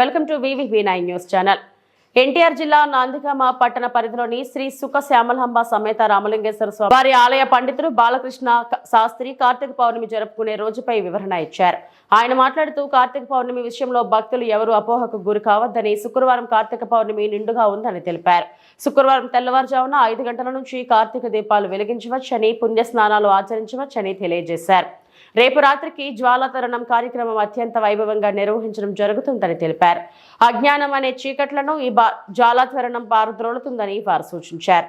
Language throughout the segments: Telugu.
Welcome to V V V nine news channel. NTR జిల్లా నాందిగామ పట్టణ పరిధిలోని శ్రీ సుఖ శ్యామలహంబ సమేత రామలింగేశ్వర స్వామి వారి ఆలయ పండితులు బాలకృష్ణ శాస్త్రి కార్తీక పౌర్ణమి జరుపుకునే రోజుపై వివరణ ఇచ్చారు. ఆయన మాట్లాడుతూ కార్తీక పౌర్ణమి విషయంలో భక్తులు ఎవరు అపోహకు గురి కావద్దని శుక్రవారం కార్తీక పౌర్ణమి నిండుగా ఉందని తెలిపారు. శుక్రవారం తెల్లవారుజామున ఐదు గంటల నుంచి కార్తీక దీపాలు వెలిగించవచ్చని పుణ్య స్నానాలు ఆచరించవచ్చని తెలియజేశారు. రేపు రాత్రికి జ్వాలాతరణం కార్యక్రమం అత్యంత వైభవంగా నిర్వహించడం జరుగుతుందని తెలిపారు. అజ్ఞానం అనే చీకట్లను ఈ బా- జ్వాలాతరణం పారద్రోలుతుందని వారు సూచించారు.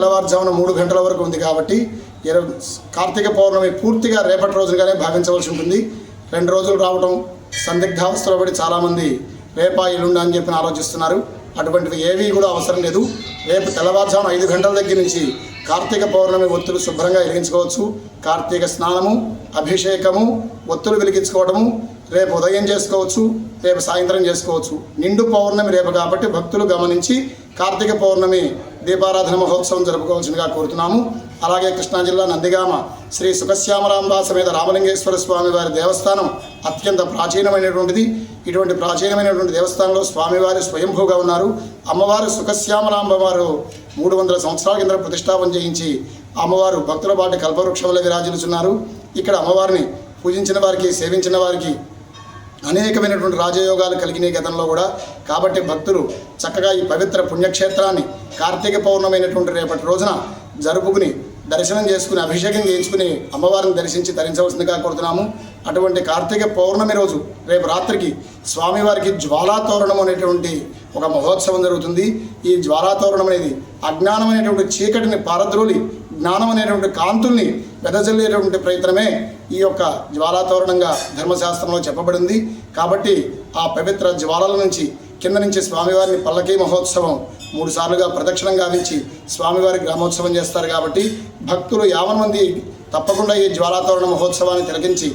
తెల్లవారుజామున మూడు గంటల వరకు ఉంది కాబట్టి కార్తీక పౌర్ణమి పూర్తిగా రేపటి రోజుగానే భావించవలసి ఉంటుంది. రెండు రోజులు రావడం సందిగ్ధావస్థలో పడి చాలామంది రేపా ఎల్లుండా అని చెప్పి ఆలోచిస్తున్నారు. అటువంటివి ఏవీ కూడా అవసరం లేదు. రేపు తెల్లవారుజామున ఐదు గంటల దగ్గర నుంచి కార్తీక పౌర్ణమి ఒత్తులు శుభ్రంగా వెలిగించుకోవచ్చు. కార్తీక స్నానము అభిషేకము ఒత్తులు వెలిగించుకోవడము రేపు ఉదయం చేసుకోవచ్చు రేపు సాయంత్రం చేసుకోవచ్చు. నిండు పౌర్ణమి రేపు కాబట్టి భక్తులు గమనించి కార్తీక పౌర్ణమి దీపారాధన మహోత్సవం జరుపుకోవాల్సిందిగా కోరుతున్నాము. అలాగే కృష్ణా జిల్లా నందిగామ శ్రీ సుఖశ్యామరాంబ సమేత రామలింగేశ్వర స్వామి వారి దేవస్థానం అత్యంత ప్రాచీనమైనటువంటిది. ఇటువంటి ప్రాచీనమైనటువంటి దేవస్థానంలో స్వామివారి స్వయంభూగా ఉన్నారు. అమ్మవారు సుఖశ్యామరాంబ వారు మూడు వందల సంవత్సరాల కింద ప్రతిష్టాపన చేయించి అమ్మవారు భక్తుల పాటు కల్పవృక్షంలో విరాజిల్చున్నారు ఇక్కడ అమ్మవారిని పూజించిన వారికి సేవించిన వారికి అనేకమైనటువంటి రాజయోగాలు కలిగినాయి గతంలో కూడా. కాబట్టి భక్తులు చక్కగా ఈ పవిత్ర పుణ్యక్షేత్రాన్ని కార్తీక పౌర్ణమైనటువంటి రేపటి రోజున జరుపుకుని దర్శనం చేసుకుని అభిషేకం చేయించుకుని అమ్మవారిని దర్శించి తరించవలసిందిగా కోరుతున్నాము. అటువంటి కార్తీక పౌర్ణమి రోజు రేపు రాత్రికి స్వామివారికి జ్వాలాతోరణం అనేటువంటి ఒక మహోత్సవం జరుగుతుంది. ఈ జ్వాలాతోరణం అనేది అజ్ఞానం అనేటువంటి చీకటిని పారద్రోలి జ్ఞానం అనేటువంటి కాంతుల్ని వెదజల్లేటువంటి ప్రయత్నమే ఈ యొక్క జ్వాలాతోరణంగా ధర్మశాస్త్రంలో చెప్పబడింది. కాబట్టి ఆ పవిత్ర జ్వాలల నుంచి కింద నుంచి స్వామివారిని పల్లకీ మహోత్సవం మూడు సార్లుగా ప్రదక్షిణం గావించి స్వామివారి గ్రామోత్సవం చేస్తారు. కాబట్టి భక్తులు యావన్ మంది తప్పకుండా ఈ జ్వాలాతోరణ మహోత్సవాన్ని తిలకించి